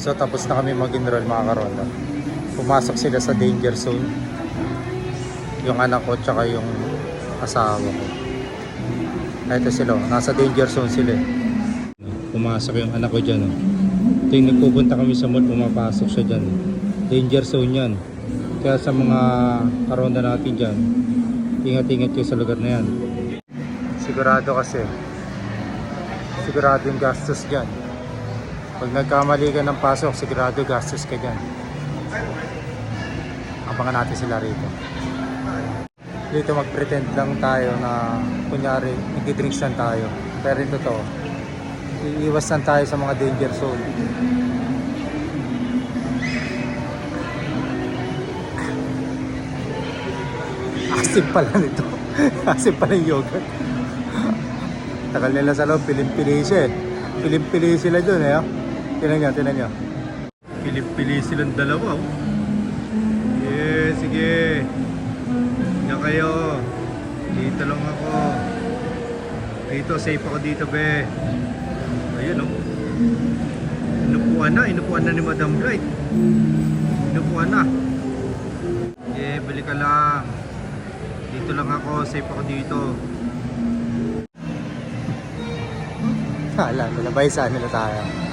So tapos na kami mag-enroll mga karonda. Pumasok sila sa danger zone. Yung anak ko tsaka yung asawa ko. Ito sila, oh. nasa danger zone sila. eh. Pumasok yung anak ko dyan. Oh. Tuwing nagpupunta kami sa mall, pumapasok siya dyan. Danger zone yan. Kaya sa mga karonda natin dyan, ingat-ingat kayo sa lugar na yan. Sigurado kasi, sigurado yung gastos dyan. Pag nagkamali ka ng pasok, sigurado gastos ka dyan. Abangan natin sila rito. Dito mag-pretend lang tayo na kunyari, nagdidrinks lang tayo. Pero ito to, iiwas lang tayo sa mga danger zone. Asim pala nito. Asim pala yung yogurt. Tagal nila sa loob, pilim-pili siya eh. Pilim-pili sila dun eh. oh. Tinan nyo, tinan nyo. Pilim-pili silang dalawa oh. Yeah, sige. Nga kayo. Dito lang ako. Dito, safe ako dito, be. Ayun oh. Inupuan na, inupuan na ni Madam Bright. Inupuan na. Yeah, bili ka lang. Dito lang ako, safe ako dito. Alam ko na ba saan nila tayo?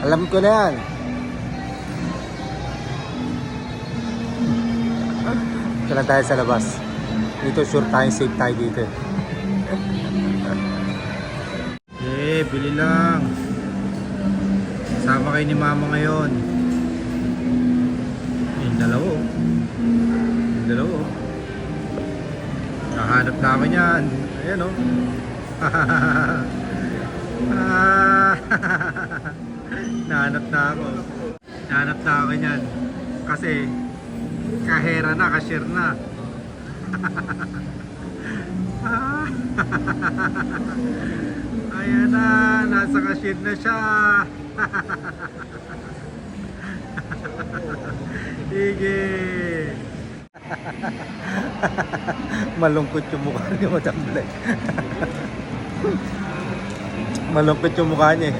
Alam ko na yan. Ito lang tayo sa labas. Dito sure tayo safe tayo dito. Eh, bili lang. Sama kayo ni mama ngayon. Yung dalawa. oh. Yung dalawa. oh. Nahanap na ako niyan. Ayan oh. Ah, Nahanap na ako. Nahanap na ako niyan. Kasi kahera na, cashier na. Ayan na, nasa cashier na siya. Sige. Malungkot yung mukha ni Madam Black. Malungkot yung mukha niya eh.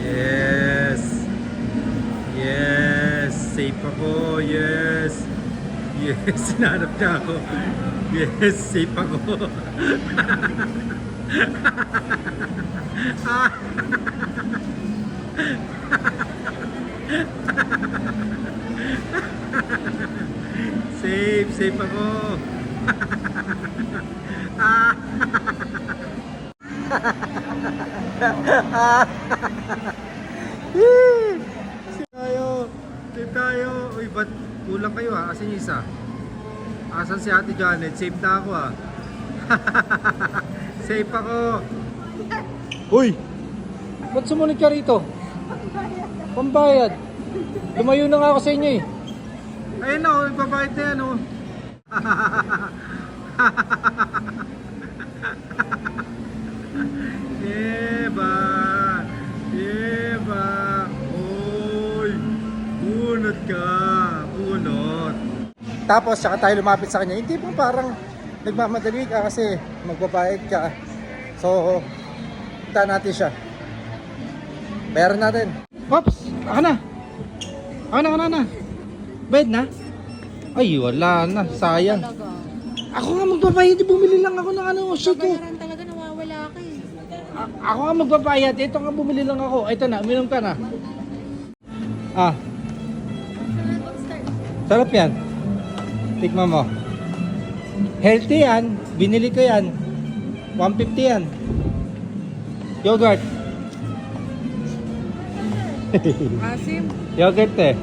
yes. Yes. Safe ako. Yes. Yes. Sinanap niya ako. Yes. Safe ako. safe. Safe ako. ah. Si tayo. Si tayo. Uy, ba't kulang kayo ah? Asan yung isa? Asan si Ate Janet? Safe na ako ah. Safe ako. Uy! Ba't sumunod ka rito? Pambayad. Lumayo na nga ako sa inyo eh. Ayun na, oh, nagbabayad na yan oh. Eba! Eba! Oy! Bunot ka! Tapos, saka tayo lumapit sa kanya. Hindi po parang nagmamadali ka kasi magbabayad ka. So, punta natin siya. Bayaran natin. Pops! Ako na! Ako na, ako na, na. Bayad na? Ay, wala na. Sayang. Ako nga magbabayad. Bumili lang ako ng ano, eh. Babayaran talaga nawawala ka eh. A- ako nga magbabayad. Ito nga bumili lang ako. Ito na, uminom ka na. Ah. Sarap yan. Tikman mo. Healthy yan. Binili ko yan. 150 yan. Yogurt. Asim. Yogurt eh.